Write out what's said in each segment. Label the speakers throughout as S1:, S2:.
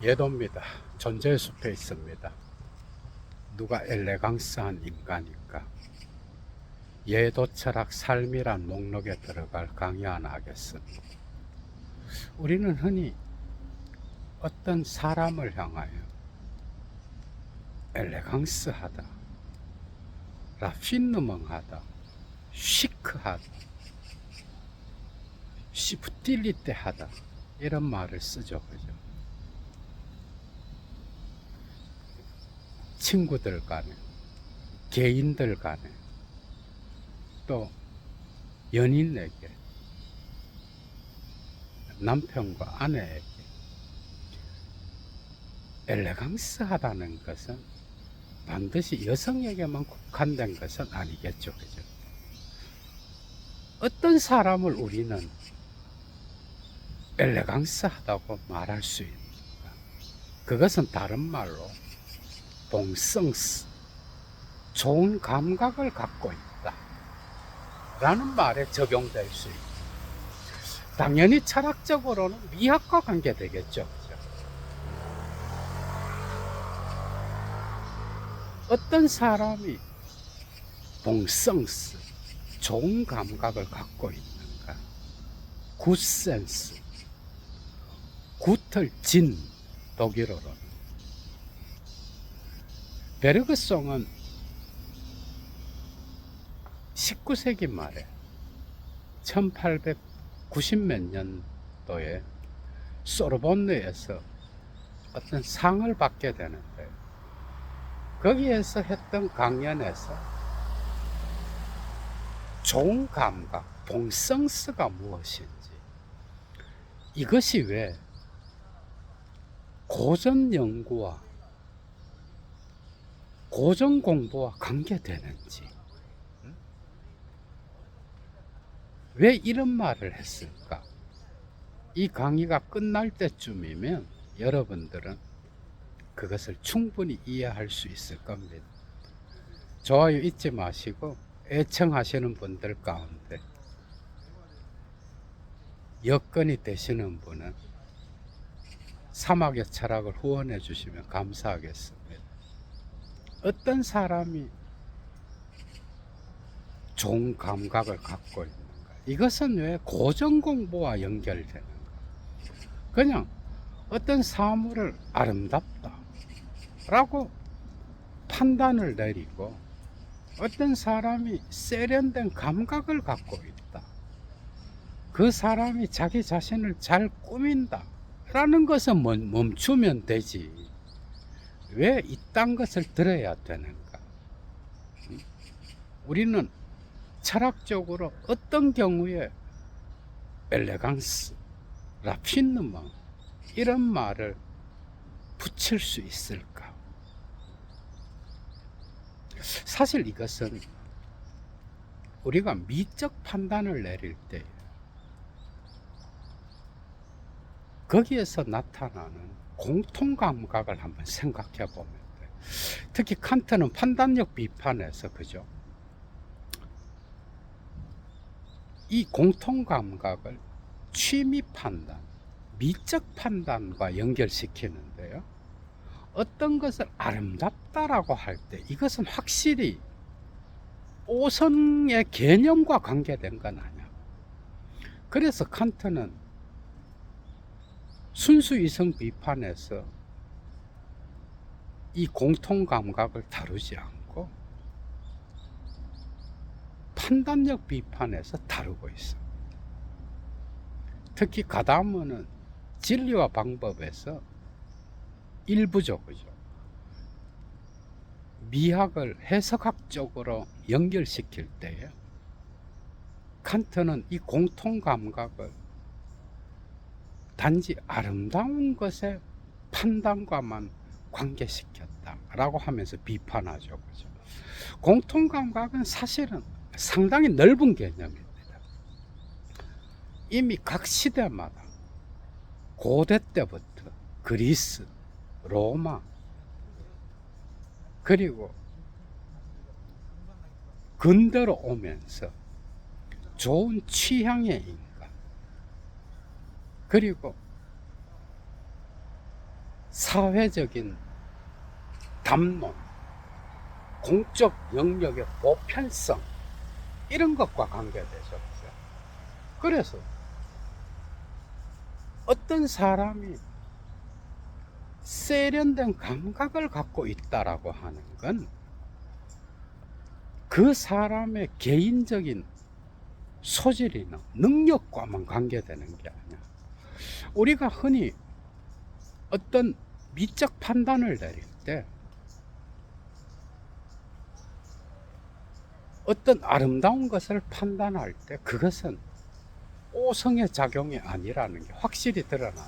S1: 예도입니다. 존재의 숲에 있습니다. 누가 엘레강스한 인간일까? 예도 철학 삶이란 목록에 들어갈 강의 하나 하겠습니다. 우리는 흔히 어떤 사람을 향하여 엘레강스하다, 라피느멍하다, 시크하다, 시프틸리테하다 이런 말을 쓰죠, 그죠? 친구들 간에, 개인들 간에, 또 연인에게, 남편과 아내에게 엘레강스하다는 것은 반드시 여성에게만 국한된 것은 아니겠죠, 그죠? 어떤 사람을 우리는 엘레강스하다고 말할 수 있는가? 그것은 다른 말로 봉성스, 좋은 감각을 갖고 있다. 라는 말에 적용될 수 있다. 당연히 철학적으로는 미학과 관계되겠죠. 어떤 사람이 봉성스, 좋은 감각을 갖고 있는가? 굿센스, 굿을 진, 독일어로는. 베르그송은 19세기 말에 1890몇 년도에 소르본느에서 어떤 상을 받게 되는데 거기에서 했던 강연에서 좋은 감각, 봉성스가 무엇인지 이것이 왜 고전 연구와 고전 공부와 관계되는지 왜 이런 말을 했을까? 이 강의가 끝날 때쯤이면 여러분들은 그것을 충분히 이해할 수 있을 겁니다. 좋아요 잊지 마시고 애청하시는 분들 가운데 여건이 되시는 분은 사막의 철학을 후원해 주시면 감사하겠습니다. 어떤 사람이 좋은 감각을 갖고 있는가? 이것은 왜 고전 공부와 연결되는가? 그냥 어떤 사물을 아름답다 라고 판단을 내리고 어떤 사람이 세련된 감각을 갖고 있다. 그 사람이 자기 자신을 잘 꾸민다. 라는 것은 멈- 멈추면 되지. 왜 이딴 것을 들어야 되는가? 음? 우리는 철학적으로 어떤 경우에 엘레강스, 라피느망 이런 말을 붙일 수 있을까? 사실 이것은 우리가 미적 판단을 내릴 때 거기에서 나타나는 공통 감각을 한번 생각해 보면 돼. 특히 칸트는 판단력 비판에서 그죠? 이 공통 감각을 취미 판단, 미적 판단과 연결시키는데요. 어떤 것을 아름답다라고 할 때 이것은 확실히 오성의 개념과 관계된 건 아니야. 그래서 칸트는 순수 이성 비판에서 이 공통 감각을 다루지 않고 판단력 비판에서 다루고 있어. 특히 가다문은 진리와 방법에서 일부적이죠. 미학을 해석학적으로 연결시킬 때에 칸트는 이 공통 감각을 단지 아름다운 것의 판단과만 관계시켰다라고 하면서 비판하죠. 그죠? 공통 감각은 사실은 상당히 넓은 개념입니다. 이미 각 시대마다 고대 때부터 그리스, 로마, 그리고 근대로 오면서 좋은 취향의 인간, 그리고 사회적인 담론, 공적 영역의 보편성 이런 것과 관계되죠. 그래서 어떤 사람이 세련된 감각을 갖고 있다라고 하는 건 그 사람의 개인적인 소질이나 능력과만 관계되는 게 아니야. 우리가 흔히 어떤 미적 판단을 내릴 때 어떤 아름다운 것을 판단할 때 그것은 오성의 작용이 아니라는 게 확실히 드러나.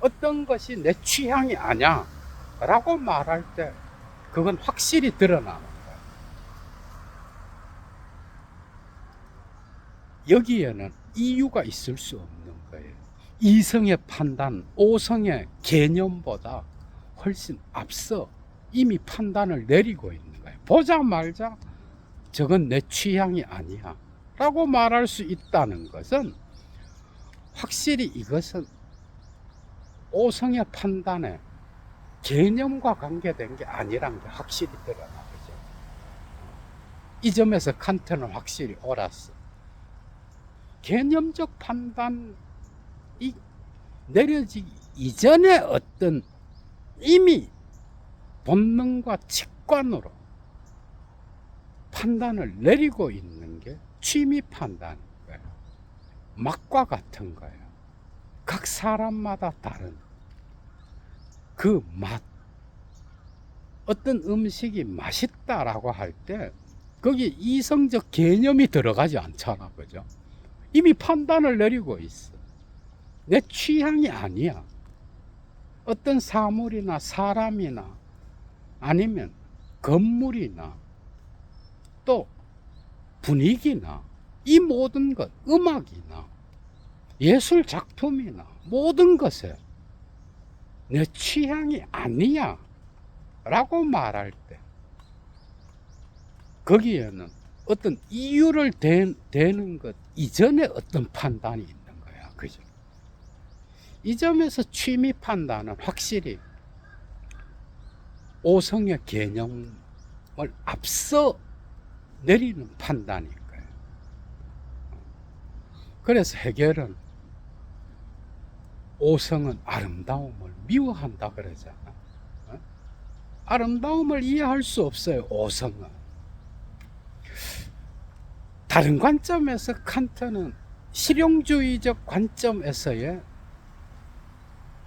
S1: 어떤 것이 내 취향이 아니야 라고 말할 때 그건 확실히 드러나는 거야. 여기에는 이유가 있을 수 없는. 이성의 판단, 오성의 개념보다 훨씬 앞서 이미 판단을 내리고 있는 거예요. 보자 말자 저건 내 취향이 아니야. 라고 말할 수 있다는 것은 확실히 이것은 오성의 판단에 개념과 관계된 게 아니란 게 확실히 드러나죠. 이 점에서 칸트는 확실히 옳았어. 개념적 판단 이 내려지기 이전에 어떤 이미 본능과 직관으로 판단을 내리고 있는 게 취미 판단인 거예요. 맛과 같은 거예요. 각 사람마다 다른 그 맛. 어떤 음식이 맛있다라고 할 때 거기 이성적 개념이 들어가지 않잖아. 그죠? 이미 판단을 내리고 있어. 내 취향이 아니야. 어떤 사물이나 사람이나 아니면 건물이나 또 분위기나 이 모든 것, 음악이나 예술 작품이나 모든 것에 내 취향이 아니야 라고 말할 때 거기에는 어떤 이유를 대, 대는 것 이전에 어떤 판단이 있는 거야. 그죠? 이 점에서 취미 판단은 확실히 오성의 개념을 앞서 내리는 판단인 거예요. 그래서 해결은 오성은 아름다움을 미워한다 그러잖아. 어? 아름다움을 이해할 수 없어요, 오성은. 다른 관점에서 칸트는 실용주의적 관점에서의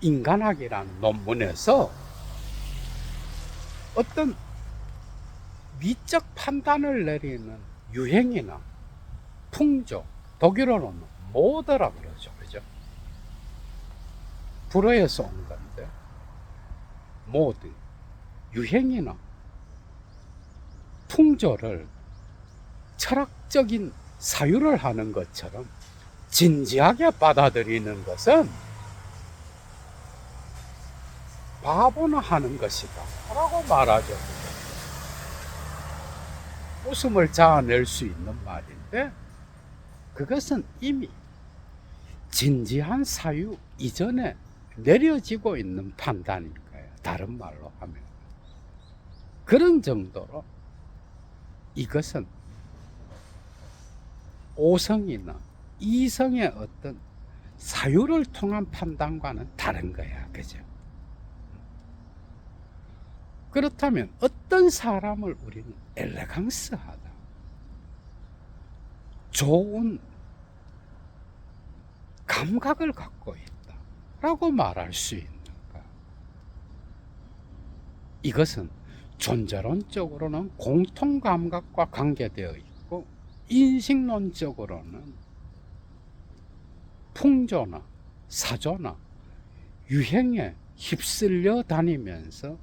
S1: 인간학이라는 논문에서 어떤 미적 판단을 내리는 유행이나 풍조, 독일어로는 모드라 그러죠. 그죠? 불어에서 온 건데, 모드, 유행이나 풍조를 철학적인 사유를 하는 것처럼 진지하게 받아들이는 것은 바보나 하는 것이다. 라고 말하죠. 웃음을 자아낼 수 있는 말인데, 그것은 이미 진지한 사유 이전에 내려지고 있는 판단인 거예요. 다른 말로 하면. 그런 정도로 이것은 오성이나 이성의 어떤 사유를 통한 판단과는 다른 거야. 그죠? 그렇다면 어떤 사람을 우리는 엘레강스하다. 좋은 감각을 갖고 있다. 라고 말할 수 있는가? 이것은 존재론적으로는 공통 감각과 관계되어 있고, 인식론적으로는 풍조나 사조나 유행에 휩쓸려 다니면서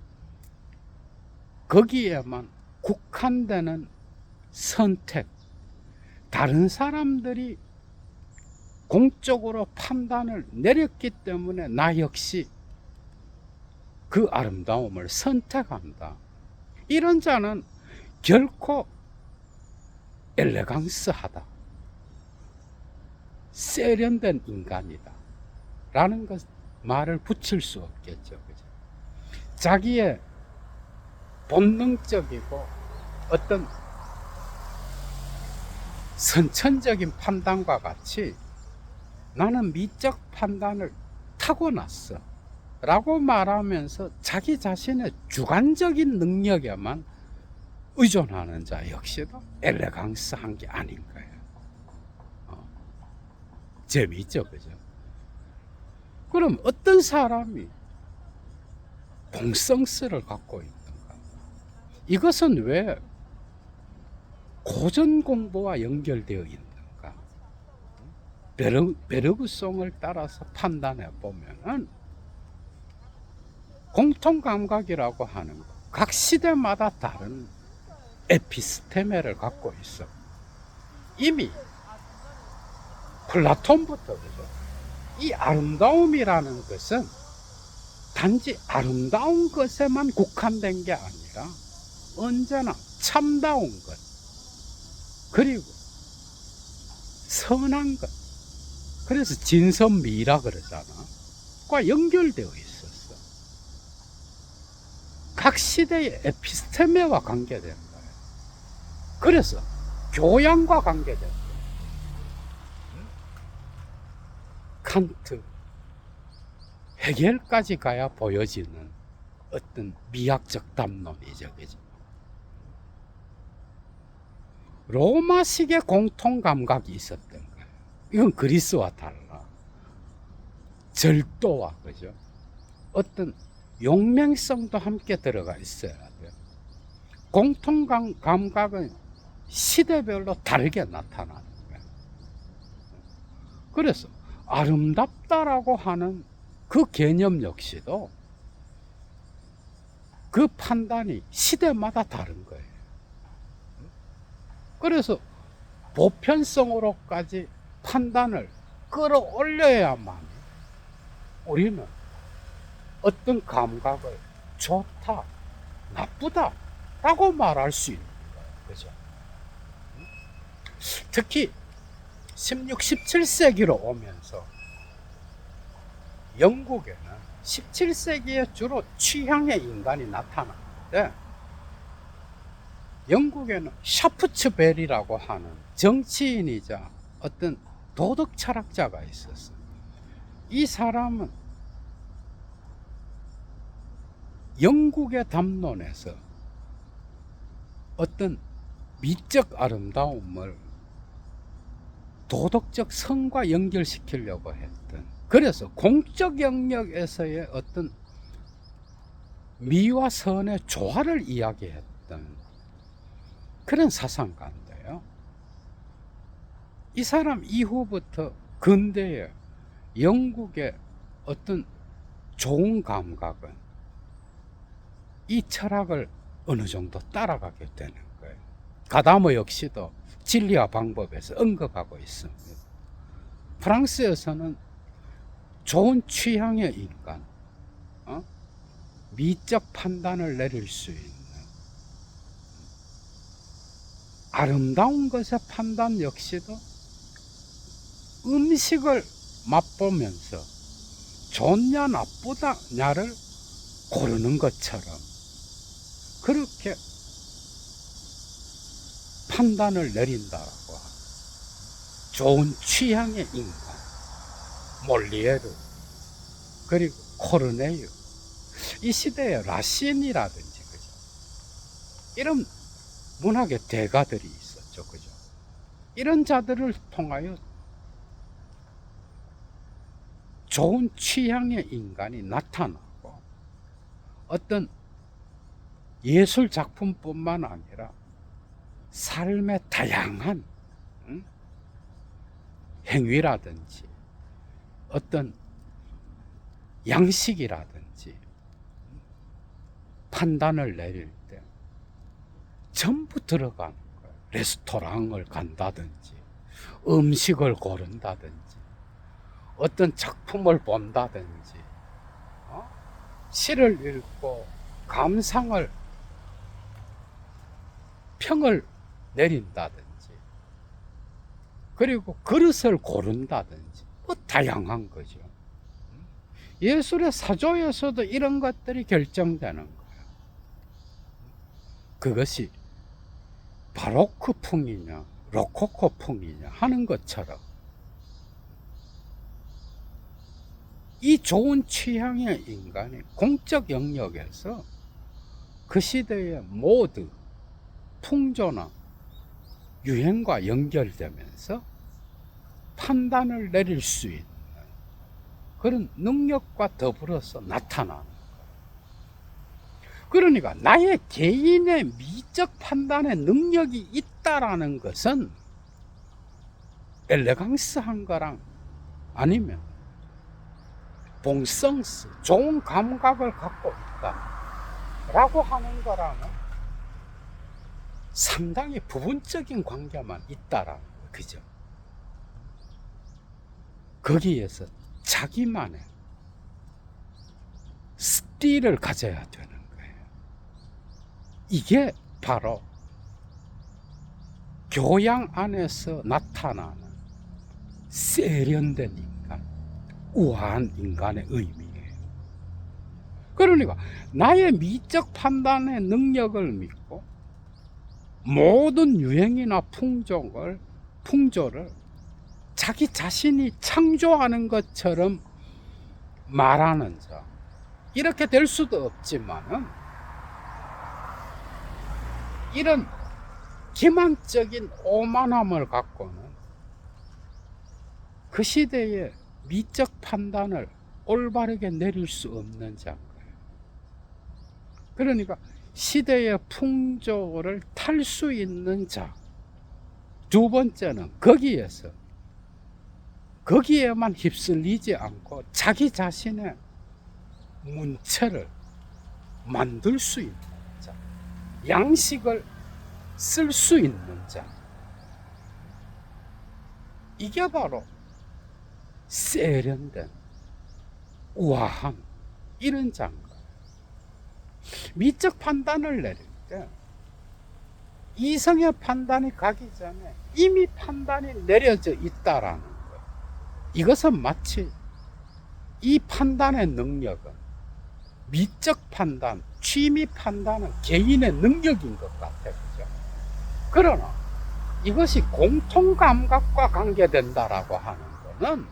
S1: 거기에만 국한되는 선택, 다른 사람들이 공적으로 판단을 내렸기 때문에 나 역시 그 아름다움을 선택한다. 이런 자는 결코 엘레강스하다. 세련된 인간이다. 라는 것 말을 붙일 수 없겠죠. 그죠? 자기의 본능적이고 어떤 선천적인 판단과 같이 나는 미적 판단을 타고났어. 라고 말하면서 자기 자신의 주관적인 능력에만 의존하는 자 역시도 엘레강스한 게 아닌 거예요. 어. 재미있죠, 그죠? 그럼 어떤 사람이 공성스를 갖고 있던가? 이것은 왜 고전 공부와 연결되어 있는가? 베르, 베르그송을 따라서 판단해 보면은 공통 감각이라고 하는 것, 각 시대마다 다른 에피스테메를 갖고 있어. 이미 플라톤부터 그죠? 이 아름다움이라는 것은 단지 아름다운 것에만 국한된 게 아니라 언제나 참다운 것, 그리고 선한 것, 그래서 진선미라 그러잖아. 과 연결되어 있었어. 각 시대의 에피스테메와 관계된 거예요. 그래서 교양과 관계된 거예요. 칸트, 해결까지 가야 보여지는 어떤 미학적 담론이죠. 그죠? 로마식의 공통 감각이 있었던 거예요. 이건 그리스와 달라. 절도와 그죠? 어떤 용맹성도 함께 들어가 있어야 돼요. 공통 감- 감각은 시대별로 다르게 나타나는 거예요. 그래서 아름답다라고 하는 그 개념 역시도 그 판단이 시대마다 다른 거예요. 그래서 보편성으로까지 판단을 끌어올려야만 우리는 어떤 감각을 좋다, 나쁘다 라고 말할 수 있는 거예요. 그죠? 특히 16, 17세기로 오면서 영국에는 17세기에 주로 취향의 인간이 나타났는데 영국에는 샤프츠벨이라고 하는 정치인이자 어떤 도덕 철학자가 있었어요. 이 사람은 영국의 담론에서 어떤 미적 아름다움을 도덕적 성과 연결시키려고 했던 그래서 공적 영역에서의 어떤 미와 선의 조화를 이야기했던 그런 사상가인데요. 이 사람 이후부터 근대에 영국의 어떤 좋은 감각은 이 철학을 어느 정도 따라가게 되는 거예요. 가다모 역시도 진리와 방법에서 언급하고 있습니다. 프랑스에서는 좋은 취향의 인간, 어? 미적 판단을 내릴 수 있는 아름다운 것의 판단 역시도 음식을 맛보면서 좋냐 나쁘다냐를 고르는 것처럼 그렇게 판단을 내린다라고. 좋은 취향의 인간, 몰리에르, 그리고 코르네유, 이 시대의 라신이라든지, 그죠? 이런 문학의 대가들이 있었죠, 그죠? 이런 자들을 통하여 좋은 취향의 인간이 나타나고 어떤 예술 작품뿐만 아니라 삶의 다양한 응? 행위라든지 어떤 양식이라든지 판단을 내릴 때 전부 들어가는 거예요. 레스토랑을 간다든지 음식을 고른다든지 어떤 작품을 본다든지 어? 시를 읽고 감상을 평을 내린다든지 그리고 그릇을 고른다든지 뭐 다양한 거죠. 이 예술의 사조에서도 이런 것들이 결정되는 거예요. 그것이 바로크풍이냐, 로코코풍이냐 하는 것처럼 이 좋은 취향의 인간이 공적 영역에서 그 시대의 모두 풍조나 유행과 연결되면서 판단을 내릴 수 있는 그런 능력과 더불어서 나타나는. 그러니까 나의 개인의 미적 판단의 능력이 있다라는 것은 엘레강스한 거랑 아니면 봉성스, 좋은 감각을 갖고 있다. 라고 하는 거랑은 상당히 부분적인 관계만 있다라는 거, 그죠? 거기에서 자기만의 스틸을 가져야 되는. 이게 바로 교양 안에서 나타나는 세련된 인간, 우아한 인간의 의미예요. 그러니까 나의 미적 판단의 능력을 믿고 모든 유행이나 풍족을 풍조를 자기 자신이 창조하는 것처럼 말하는 자 이렇게 될 수도 없지만은 이런 기만적인 오만함을 갖고는 그 시대의 미적 판단을 올바르게 내릴 수 없는 거예요. 그러니까 시대의 풍조를 탈 수 있는 자. 두 번째는 거기에서 거기에만 휩쓸리지 않고 자기 자신의 문체를 만들 수 있는 자. 양식을 쓸 수 있는 자. 이게 바로 세련된 우아한 이런 거예요. 미적 판단을 내릴 때 이성의 판단이 가기 전에 이미 판단이 내려져 있다라는 것. 이것은 마치 이 판단의 능력은 미적 판단, 취미 판단은 개인의 능력인 것 같아요. 그죠? 그러나 이것이 공통 감각과 관계된다라고 하는 것은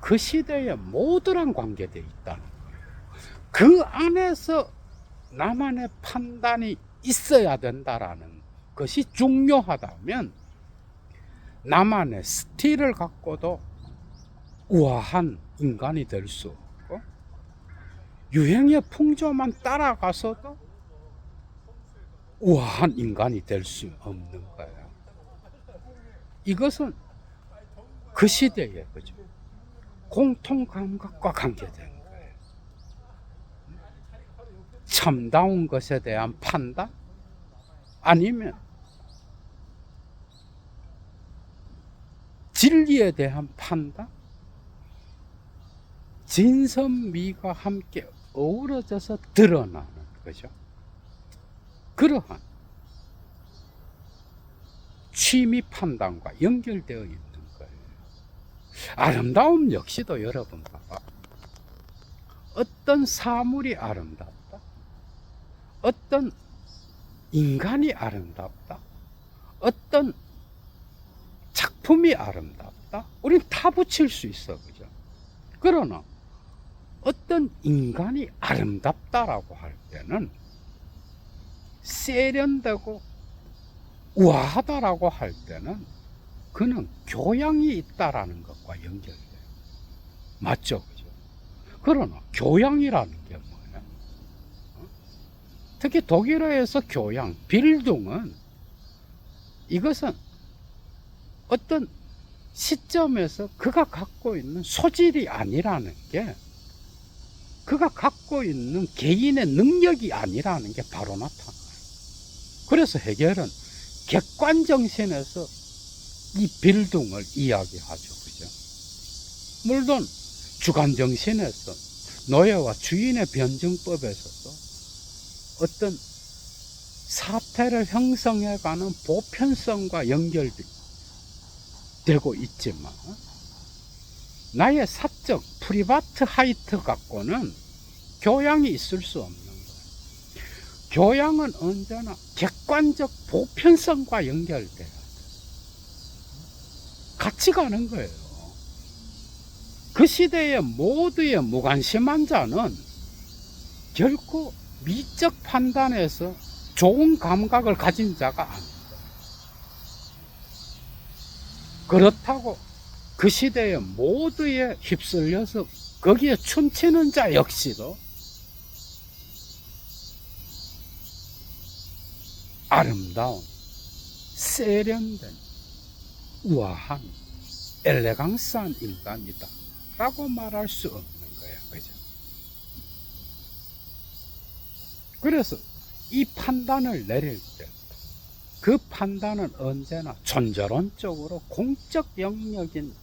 S1: 그 시대의 모두랑 관계되어 있다는 거예요. 그 안에서 나만의 판단이 있어야 된다라는 것이 중요하다면 나만의 스틸을 갖고도 우아한 인간이 될 수 유행의 풍조만 따라가서도 우아한 인간이 될 수 없는 거예요. 이것은 그 시대의 그죠. 공통 감각과 관계된 거예요. 참다운 것에 대한 판단? 아니면 진리에 대한 판단? 진선미가 함께 어우러져서 드러나는 거죠. 그러한 취미 판단과 연결되어 있는 거예요. 아름다움 역시도 여러분 봐봐. 어떤 사물이 아름답다. 어떤 인간이 아름답다. 어떤 작품이 아름답다. 우린 다 붙일 수 있어. 그죠? 그러나 어떤 인간이 아름답다라고 할 때는 세련되고 우아하다라고 할 때는 그는 교양이 있다라는 것과 연결돼요. 맞죠? 그죠? 그러나 교양이라는 게 뭐냐? 어? 특히 독일어에서 교양, 빌둥은 이것은 어떤 시점에서 그가 갖고 있는 소질이 아니라는 게 그가 갖고 있는 개인의 능력이 아니라는 게 바로 나타나요. 그래서 해결은 객관 정신에서 이 빌둥을 이야기하죠. 그죠? 물론 주관 정신에서 노예와 주인의 변증법에서도 어떤 사태를 형성해가는 보편성과 연결되고 있지만 나의 사적 프리바트 하이트 갖고는 교양이 있을 수 없는 거예요. 교양은 언제나 객관적 보편성과 연결돼야 돼. 같이 가는 거예요. 그 시대의 모두의 무관심한 자는 결코 미적 판단에서 좋은 감각을 가진 자가 아니다. 그렇다고 그 시대의 모두에 휩쓸려서 거기에 춤추는 자 역시도 아름다운 세련된 우아한 엘레강스한 인간이다 라고 말할 수 없는 거예요. 그죠? 그래서 이 판단을 내릴 때 그 판단은 언제나 존재론적으로 공적 영역인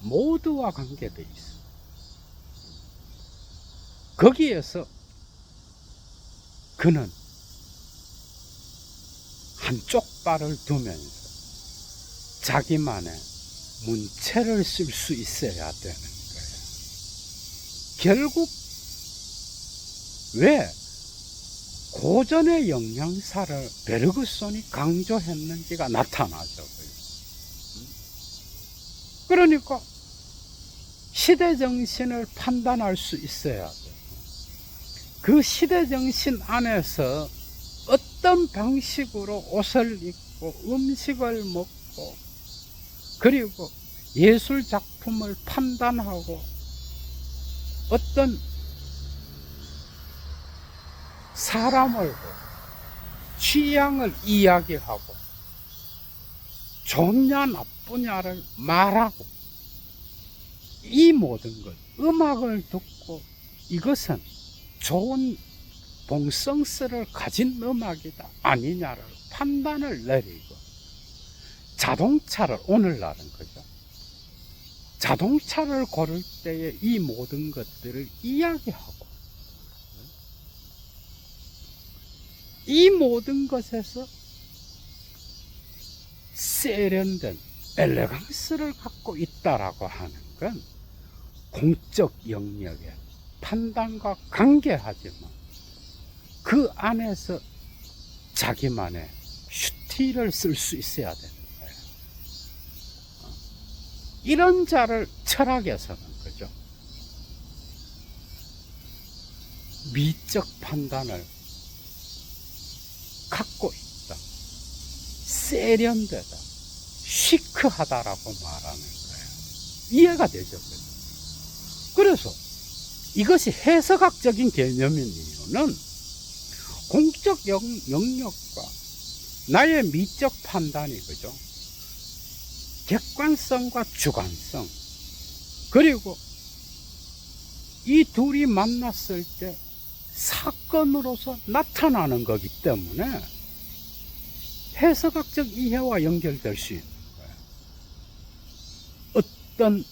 S1: 모두와 관계되어 있어. 거기에서 그는 한쪽 발을 두면서 자기만의 문체를 쓸 수 있어야 되는 거예요. 결국 왜 고전의 영양사를 베르그손이 강조했는지가 나타나죠. 그러니까 시대 정신을 판단할 수 있어야 돼. 그 시대 정신 안에서 어떤 방식으로 옷을 입고 음식을 먹고 그리고 예술 작품을 판단하고 어떤 사람을 취향을 이야기하고 좋냐 나쁘냐를 말하고 이 모든 것 음악을 듣고 이것은 좋은 봉성스를 가진 음악이다 아니냐를 판단을 내리고 자동차를 오늘날은 그죠? 자동차를 고를 때에 이 모든 것들을 이야기하고 이 모든 것에서 세련된 엘레강스를 갖고 있다라고 하는 건 공적 영역의 판단과 관계하지만 그 안에서 자기만의 슈티를 쓸 수 있어야 되는 거예요. 어. 이런 자를 철학에서는 그죠. 미적 판단을 갖고 있다. 세련되다. 시크하다라고 말하는 거예요. 이해가 되죠? 그래서 이것이 해석학적인 개념인 이유는 공적 영, 영역과 나의 미적 판단이 그죠? 객관성과 주관성 그리고 이 둘이 만났을 때 사건으로서 나타나는 거기 때문에 해석학적 이해와 연결될 수 있는 거예요. 어떤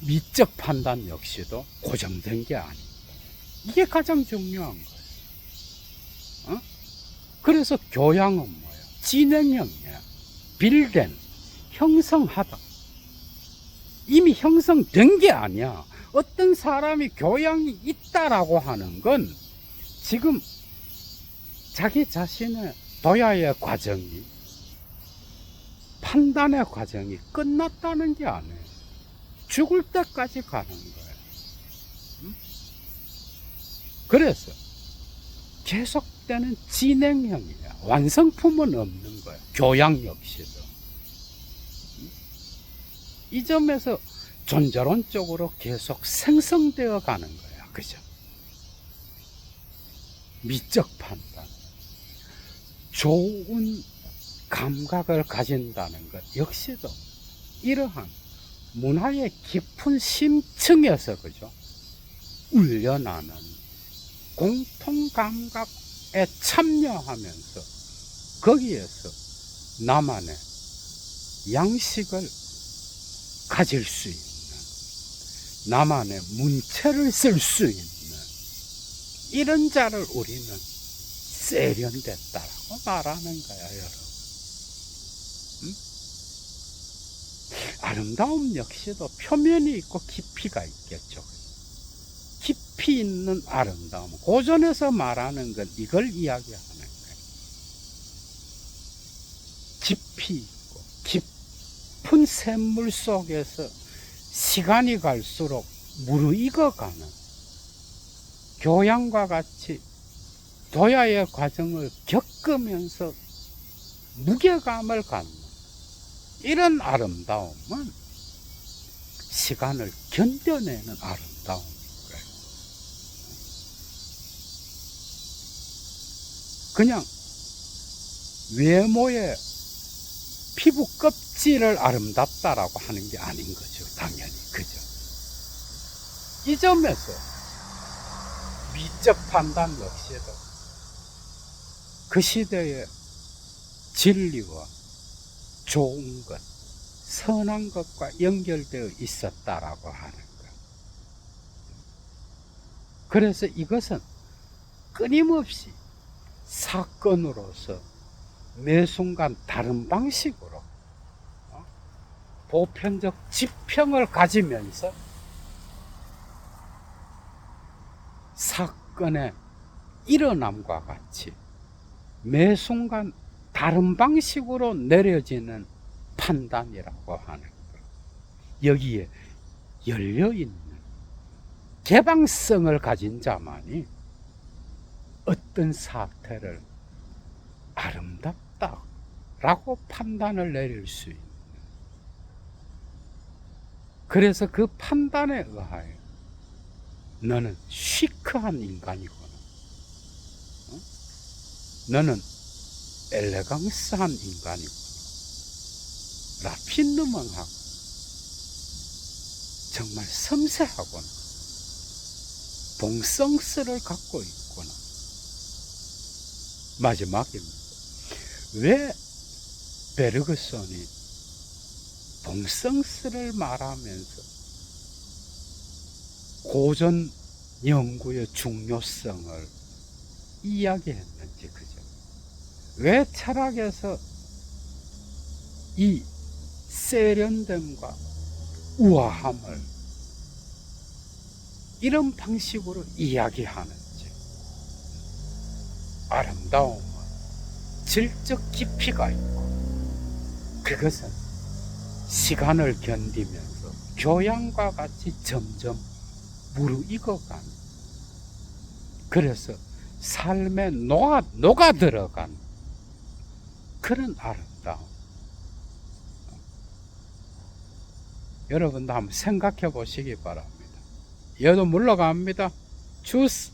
S1: 미적 판단 역시도 고정된 게 아닙니다. 이게 가장 중요한 거예요. 어? 그래서 교양은 뭐예요? 진행형이에요. 빌된, 형성하다. 이미 형성된 게 아니야. 어떤 사람이 교양이 있다라고 하는 건 지금 자기 자신의 도야의 과정이 판단의 과정이 끝났다는 게 아니에요. 죽을 때까지 가는 거예요. 음? 그래서 계속되는 진행형이야. 완성품은 없는 거예요. 교양 역시도. 음? 이 점에서 존재론적으로 계속 생성되어 가는 거야. 그죠? 미적 판단. 좋은 감각을 가진다는 것 역시도 이러한 문화의 깊은 심층에서 그죠 울려나는 공통 감각에 참여하면서 거기에서 나만의 양식을 가질 수 있는 나만의 문체를 쓸 수 있는 이런 자를 우리는 세련됐다라고 말하는 거야, 여러분. 음? 아름다움 역시도 표면이 있고 깊이가 있겠죠. 깊이 있는 아름다움. 고전에서 말하는 건 이걸 이야기하는 거예요. 깊이 있고 깊은 샘물 속에서 시간이 갈수록 무르익어가는 교양과 같이 도야의 과정을 겪으면서 무게감을 갖는 이런 아름다움은 시간을 견뎌내는 아름다움인 거예요. 그냥 외모의 피부 껍질을 아름답다라고 하는 게 아닌 거죠. 당연히. 그죠? 이 점에서 미적 판단 역시도 그 시대의 진리와 좋은 것, 선한 것과 연결되어 있었다라고 하는 것. 그래서 이것은 끊임없이 사건으로서 매 순간 다른 방식으로 어? 보편적 지평을 가지면서 사건의 일어남과 같이 매 순간 다른 방식으로 내려지는 판단이라고 하는 것. 여기에 열려있는 개방성을 가진 자만이 어떤 사태를 아름답다라고 판단을 내릴 수 있는. 그래서 그 판단에 의하여 너는 시크한 인간이구나. 어? 너는 엘레강스한 인간이구나. 라핀느멍하고 정말 섬세하구나. 동성스를 갖고 있구나. 마지막입니다. 왜 베르그손이 동성스를 말하면서 고전 연구의 중요성을 이야기했는지 그죠? 왜 철학에서 이 세련됨과 우아함을 이런 방식으로 이야기하는지 아름다움은 질적 깊이가 있고 그것은 시간을 견디면서 교양과 같이 점점 무르익어간 그래서 삶에 녹아, 녹아 들어간 그런 아름다움. 여러분도 한번 생각해 보시기 바랍니다. 얘도 물러갑니다. 주스.